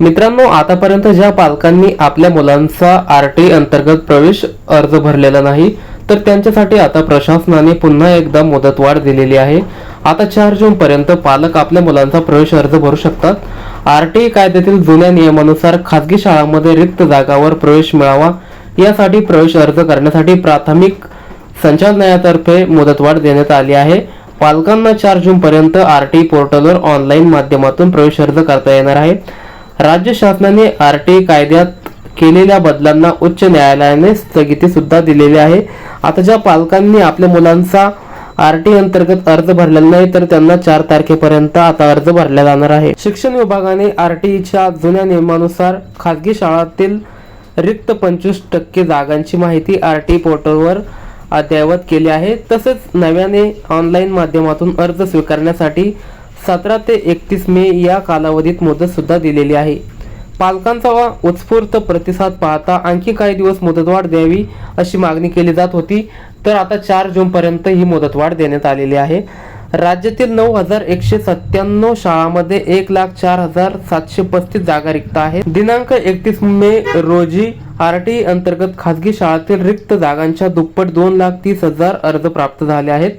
मित्रांनो आतापर्यंत ज्या पालकांनी आपल्या मुलांचा आर टी अंतर्गत प्रवेश अर्ज भरलेला नाही तर त्यांच्यासाठी आता प्रशासनाने पुन्हा एकदा मुदतवाढ दिलेली आहे. आता चार जून पर्यंत पालक आपल्या मुलांचा प्रवेश अर्ज भरू शकतात. आर टी कायद्यातील जुन्या नियमानुसार खासगी शाळांमध्ये रिक्त जागावर प्रवेश मिळावा यासाठी प्रवेश अर्ज करण्यासाठी प्राथमिक संचालनालयातर्फे मुदतवाढ देण्यात आली आहे. पालकांना चार जून पर्यंत आर टी पोर्टलवर ऑनलाईन माध्यमातून प्रवेश अर्ज करता येणार आहे. राज्य शासनाने आर टी कायद्यात केलेल्या बदलांना उच्च न्यायालयाने स्थगिती सुद्धा दिलेली आहे. आता ज्या पालकांनी आपल्या मुलांचा आर टी अंतर्गत अर्ज भरलेला नाही तर त्यांना चार तारखेपर्यंत आता अर्ज भरला जाणार आहे. शिक्षण विभागाने आर टीच्या जुन्या नियमानुसार खासगी शाळातील रिक्त पंचवीस टक्के जागांची माहिती आर टी पोर्टलवर अद्ययावत केली आहे. तसेच नव्याने ऑनलाईन माध्यमातून अर्ज स्वीकारण्यासाठी सतरा ते एकतीस मे या कालावधीत मुदत सुद्धा दिलेली आहे. पालकांचा उत्स्फूर्त प्रतिसाद पाहता आणखी काही दिवस मुदतवाढ द्यावी अशी मागणी केली जात होती. तर आता चार जून पर्यंत ही मुदतवाढ देण्यात आलेली आहे. राज्यातील नऊ हजार एकशे सत्त्याण्णव शाळांमध्ये एक लाख चार हजार सातशे पस्तीस जागा रिक्त आहे दिनांक एकतीस मे रोजी आर टी अंतर्गत खासगी शाळातील रिक्त जागांच्या दुप्पट दोन लाख तीस हजार अर्ज प्राप्त झाले आहेत.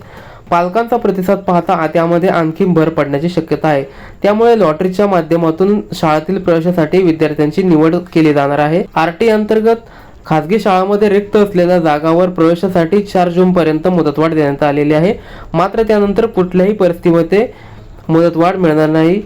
पालकांचा प्रतिसाद पाहता त्यामध्ये आणखी भर पडण्याची शक्यता आहे. त्यामुळे लॉटरीच्या माध्यमातून शाळेतील प्रवेशासाठी विद्यार्थ्यांची निवड केली जाणार आहे. आर टी अंतर्गत खासगी शाळांमध्ये रिक्त असलेल्या जागावर प्रवेशासाठी चार जून पर्यंत मुदतवाढ देण्यात आलेली आहे. मात्र त्यानंतर कुठल्याही परिस्थितीमध्ये मुदतवाढ मिळणार नाही.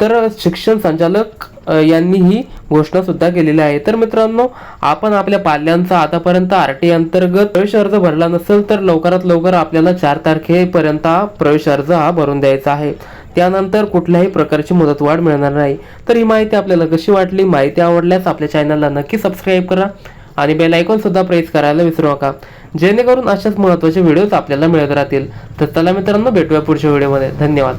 तर शिक्षण संचालक यांनी ही घोषणा सुद्धा केलेली आहे. तर मित्रांनो आपण आपल्या पाल्यांचा आतापर्यंत आर टी अंतर्गत प्रवेश अर्ज भरला नसेल तर लवकरात लवकर आपल्याला चार तारखेपर्यंत हा प्रवेश अर्ज हा भरून द्यायचा आहे. त्यानंतर कुठल्याही प्रकारची मुदतवाढ मिळणार नाही. तर ही माहिती आपल्याला कशी वाटली? माहिती आवडल्यास आपल्या चॅनलला नक्की सबस्क्राईब करा आणि बेल आयकॉन सुद्धा प्रेस करायला विसरू नका. जेणेकरून अशाच महत्त्वाचे व्हिडिओज आपल्याला मिळत राहतील. तर चला मित्रांनो भेटूया पुढच्या व्हिडिओमध्ये. धन्यवाद.